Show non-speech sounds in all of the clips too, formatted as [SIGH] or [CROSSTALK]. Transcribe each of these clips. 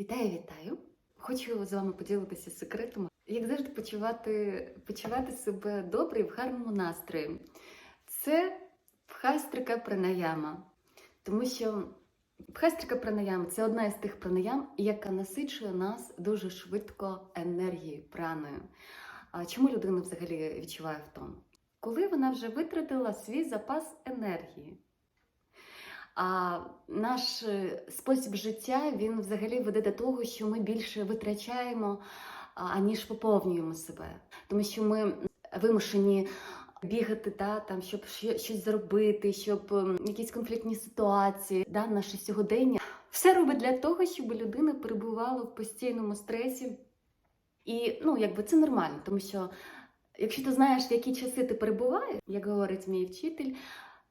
Вітаю, вітаю! Хочу з вами поділитися секретами. Як завжди, почувати, почувати себе добре і в гарному настрої. Це бхастрика пранаяма. Тому що бхастрика пранаяма це одна із тих пранаям, яка насичує нас дуже швидко енергією, праною. А чому людина взагалі відчуває втому? Коли вона вже витратила свій запас енергії. А наш е, спосіб життя він взагалі веде до того, що ми більше витрачаємо, аніж поповнюємо себе. Тому що ми вимушені бігати, та, там, щоб щось зробити, щоб ем, якісь конфліктні ситуації, да, наше сьогодення. Все робить для того, щоб людина перебувала в постійному стресі. І ну, якби це нормально, тому що якщо ти знаєш, в які часи ти перебуваєш, як говорить мій вчитель,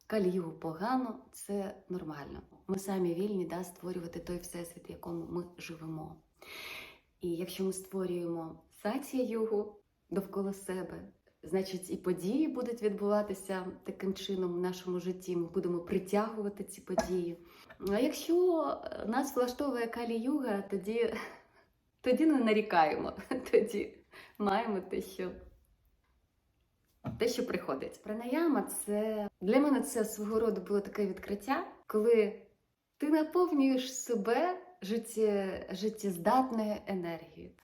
калію погано, це нормально. Ми самі вільні да, створювати той всесвіт, в якому ми живемо. І якщо ми створюємо сатія югу довкола себе, значить і події будуть відбуватися таким чином в нашому житті. Ми будемо притягувати ці події. А якщо нас влаштовує калі-юга, тоді, [LAUGHS] тоді не нарікаємо, [LAUGHS] тоді маємо те, що те, що приходить. Пранаяма це для мене це свого роду було таке відкриття, коли ти наповнюєш себе життє, життєздатною енергією.